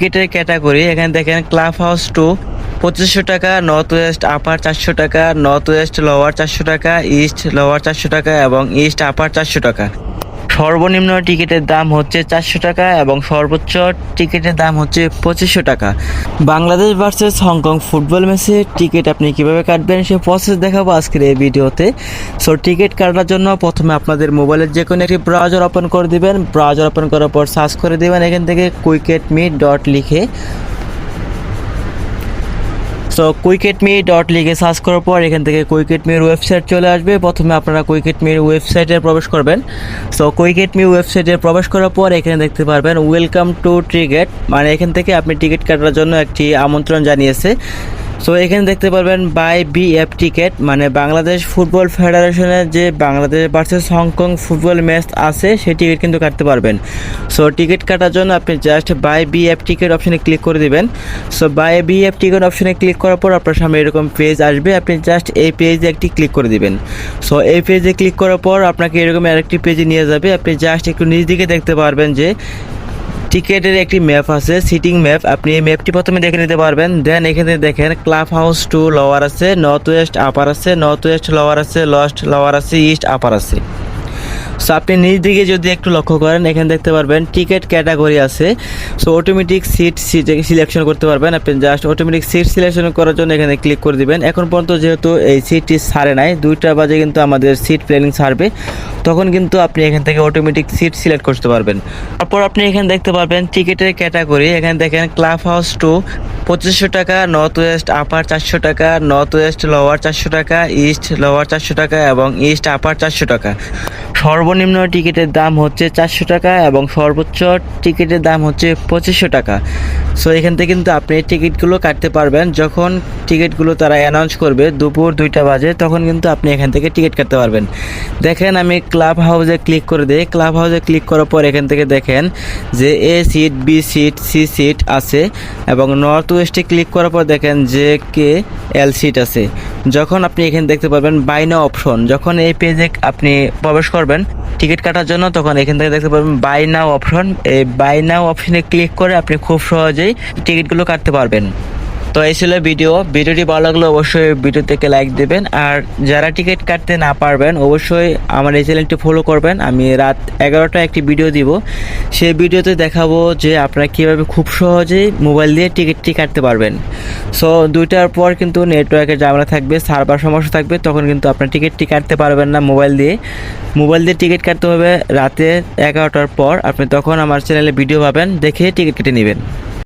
টিকিটের ক্যাটাগরি, এখানে দেখেন ক্লাব হাউস টু, পঁচিশশো টাকা, নর্থ ওয়েস্ট, আপার চারশো টাকা, নর্থ ওয়েস্ট, লোয়ার চারশো টাকা, ইস্ট, লোয়ার চারশো টাকা এবং ইস্ট, আপার চারশো টাকা। সর্বনিম্ন টিকিটের দাম হচ্ছে চারশো টাকা এবং সর্বোচ্চ টিকিটের দাম হচ্ছে পঁচিশশো টাকা। Bangladesh versus Hong Kong football ম্যাচে টিকিট আপনি কীভাবে কাটবেন সে প্রসেস দেখাবো আজকের এই ভিডিওতে। সো টিকিট কাটার জন্য প্রথমে আপনাদের মোবাইলের যে কোনো একটি ব্রাউজার ওপেন করে দিবেন। ব্রাউজার ওপেন করার পর সার্চ করে দিবেন। এখান থেকে কুইকেট মি ডট লিখে সো কুইকেট মি ডট লিগে সার্চ করার পর এখান থেকে কুইকেট মির ওয়েবসাইট চলে আসবে। প্রথমে আপনারা কুইকেট মির ওয়েবসাইটে প্রবেশ করবেন। সো কুইকেট মি ওয়েবসাইটে প্রবেশ করার পর এখানে দেখতে পারবেন ওয়েলকাম টু টিকেট মানে এখান থেকে আপনি টিকিট কাটার জন্য একটি আমন্ত্রণ জানিয়েছে। সো এখানে দেখতে পারবেন বাই বি এফ টিকেট মানে বাংলাদেশ ফুটবল ফেডারেশনের যে Bangladesh versus Hong Kong football match আছে, সেই টিকিট কিন্তু কাটতে পারবেন। সো টিকিট কাটার জন্য আপনি just buy B F ticket অপশনে ক্লিক করে দিবেন। So buy B F ticket অপশনে ক্লিক করার পর আপনার সামনে এরকম পেজ আসবে, আপনি জাস্ট এই পেজে একটি ক্লিক করে দিবেন। সো এই পেজে ক্লিক করার পর আপনাকে এরকম আরেকটি পেজে নিয়ে যাবে। আপনি জাস্ট একটু নিচ দিকে দেখতে পারবেন যে টিকেটের একটি ম্যাপ আছে, সিটিং ম্যাপ। আপনি এই ম্যাপটি প্রথমে দেখে নিতে পারবেন। দেন এখানে দেখেন ক্লাব হাউস টু লোয়ার আছে, নর্থ ওয়েস্ট আপার আছে, নর্থ ওয়েস্ট লোয়ার আছে, লস্ট লোয়ার আছে, ইস্ট আপার আছে। সো আপনি নিজ দিকে যদি একটু লক্ষ্য করেন, এখানে দেখতে পারবেন টিকিট ক্যাটাগরি আছে। সো অটোমেটিক সিট সিলেকশন করতে পারবেন, আপনি জাস্ট অটোমেটিক সিট সিলেকশন করার জন্য এখানে ক্লিক করে দিবেন। এখন পর্যন্ত যেহেতু এই সিটটি ছাড়ে নাই, দুইটা বাজে কিন্তু আমাদের সিট প্ল্যানিং ছাড়বে, তখন কিন্তু আপনি এখান থেকে অটোমেটিক সিট সিলেক্ট করতে পারবেন। তারপর আপনি এখানে দেখতে পারবেন টিকিটের ক্যাটাগরি এখানে দেখেন ক্লাব হাউস টু পঁচিশশো টাকা নর্থ ওয়েস্ট আপার চারশো টাকা নর্থ ওয়েস্ট লোয়ার চারশো টাকা ইস্ট লোয়ার চারশো টাকা এবং ইস্ট আপার চারশো টাকা। সর্বনিম্ন টিকিটের দাম হচ্ছে চারশো টাকা এবং সর্বোচ্চ টিকিটের দাম হচ্ছে পঁচিশশো টাকা। সো এখান থেকে কিন্তু আপনি টিকিটগুলো কাটতে পারবেন। যখন টিকিটগুলো তারা অ্যানাউন্স করবে দুপুর দুইটা বাজে, তখন কিন্তু আপনি এখান থেকে টিকিট কাটতে পারবেন। দেখেন, আমি ক্লাব হাউসে ক্লিক করে দিই। ক্লাব হাউসে ক্লিক করার পর এখান থেকে দেখেন যে A seat B seat C seat আছে এবং নর্থ ওয়েস্টে ক্লিক করার পর দেখেন যে কে এল সিট আছে। যখন আপনি এখানে দেখতে পাবেন বাইনা অপশন যখন এই পেজে আপনি প্রবেশ করবেন টিকিট কাটার জন্য, তখন এখান থেকে দেখতে পারবেন বাই নাও অপশন এই বাই নাও অপশনে ক্লিক করে আপনি খুব সহজেই টিকিটগুলো কাটতে পারবেন। তো এই ছিল ভিডিও। ভিডিওটি ভালো লাগলে অবশ্যই ভিডিও থেকে লাইক দেবেন। আর যারা টিকিট কাটতে না পারবেন, অবশ্যই আমার এই চ্যানেলটি ফলো করবেন। আমি রাত এগারোটা একটি ভিডিও দিব। সেই ভিডিওতে দেখাবো যে আপনারা কীভাবে খুব সহজেই মোবাইল দিয়ে টিকিটটি কাটতে পারবেন। সো দুইটার পর কিন্তু নেটওয়ার্কের ঝামেলা থাকবে সার্ভার সমস্যা থাকবে, তখন কিন্তু আপনার টিকিটটি কাটতে পারবেন না মোবাইল দিয়ে। মোবাইল দিয়ে টিকিট কাটতে হবে রাতে এগারোটার পর। আপনি তখন আমার চ্যানেলে ভিডিও পাবেন, দেখে টিকিট কেটে নেবেন।